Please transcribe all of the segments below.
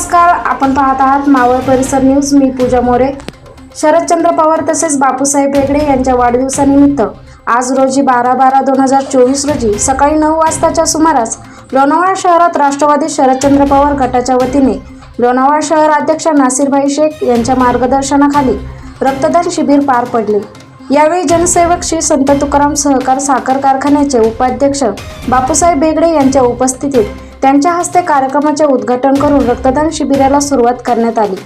नमस्कार आपण पाहत आहात मावळ परिसर न्यूज. मी पूजा मोरे. शरदचंद्र पवार तसेच बापूसाहेब बेगडे यांच्या वाढदिवसानिमित्त आज रोजी बारा बारा दोन हजार चोवीस रोजी सकाळी नऊ वाजताच्या सुमारास लोणावळा शहरात राष्ट्रवादी शरदचंद्र पवार गटाच्या वतीने लोणावळा शहर अध्यक्ष नासिरभाई शेख यांच्या मार्गदर्शनाखाली रक्तदान शिबिर पार पडले. यावेळी जनसेवक श्री संत तुकाराम सहकार साखर कारखान्याचे उपाध्यक्ष बापूसाहेब बेगडे यांच्या उपस्थितीत त्यांच्या हस्ते कार्यक्रमाचे उद्घाटन करून रक्तदान शिबिराला सुरुवात करण्यात आली.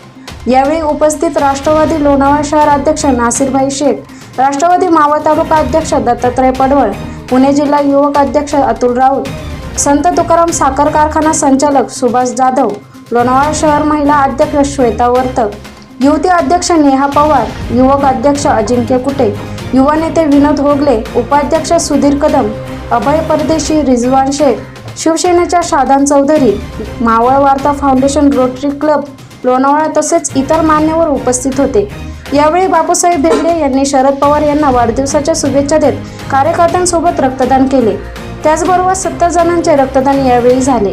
यावेळी उपस्थित राष्ट्रवादी लोणावळा शहर अध्यक्ष नासिरभाई शेख राष्ट्रवादी मावळ तालुका अध्यक्ष दत्तात्रय पडवळ पुणे जिल्हा युवक अध्यक्ष अतुल राऊत संत तुकाराम साखर कारखाना संचालक सुभाष जाधव लोणावळा शहर महिला अध्यक्ष श्वेता वर्तक युवती अध्यक्ष नेहा पवार युवक अध्यक्ष अजिंक्य कुटे युवा नेते विनोद होगले उपाध्यक्ष सुधीर कदम अभय परदेशी रिजवान शेख शिवसेनेच्या शादान चौधरी मावळ वार्ता फाउंडेशन रोटरी क्लब लोणावळा तसेच इतर मान्यवर उपस्थित होते. यावेळी बापूसाहेब बेगडे यांनी शरद पवार यांना वाढदिवसाच्या शुभेच्छा देत कार्यकर्त्यांसोबत रक्तदान केले. त्याचबरोबर सत्तर जणांचे रक्तदान यावेळी झाले.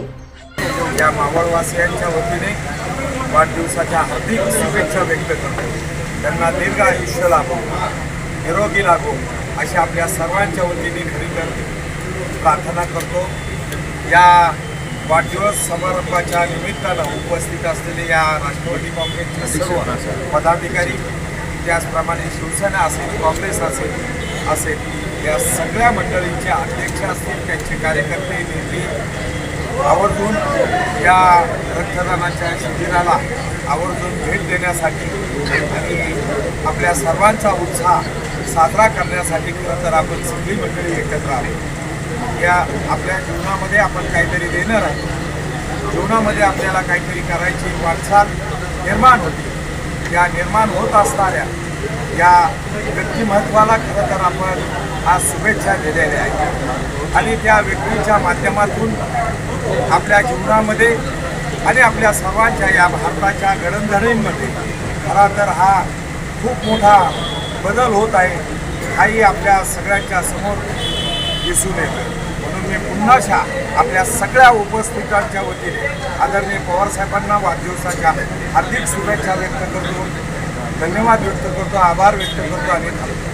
या मावळवासियांच्या वतीने वाढदिवसाच्या हार्दिक शुभेच्छा व्यक्त करतो. त्यांना दीर्घ आयुष्य लाभो निरोगी लागो अशी आपल्या सर्वांच्या वतीने खरी तर प्रार्थना करतो. या वाढदिवस समारंभाच्या निमित्तानं उपस्थित असलेले या राष्ट्रवादी काँग्रेसचे सर्व पदाधिकारी त्याचप्रमाणे शिवसेना असेल काँग्रेस असेल असेल या सगळ्या मंडळींचे अध्यक्ष असतील त्यांचे कार्यकर्ते नेते आवर्जून या रक्तदानाच्या शिबिराला आवर्जून भेट देण्यासाठी आणि आपल्या सर्वांचा उत्साह साजरा करण्यासाठी खरं तर आपण सगळी मंडळी एकत्र आलो या आपल्या जीवनामध्ये आपण काहीतरी देणार आहोत. जीवनामध्ये आपल्याला काहीतरी करायची वाटचाल निर्माण होती. या निर्माण होत असणाऱ्या या व्यक्तिमत्वाला खरं तर आपण आज शुभेच्छा दिलेल्या आहेत. आणि त्या व्यक्तीच्या माध्यमातून आपल्या जीवनामध्ये आणि आपल्या सर्वांच्या या भारताच्या घडणघडणींमध्ये खरा तर हा खूप मोठा बदल होत आहे. हाही आपल्या सगळ्यांच्या समोर दिसून येतं म्हणून मी पुन्हाशा आपल्या सगळ्या उपस्थितांच्या वतीने आदरणीय पवारसाहेबांना वाढदिवसाच्या हार्दिक शुभेच्छा व्यक्त करतो. धन्यवाद व्यक्त करतो. आभार व्यक्त करतो आणि थांबतो.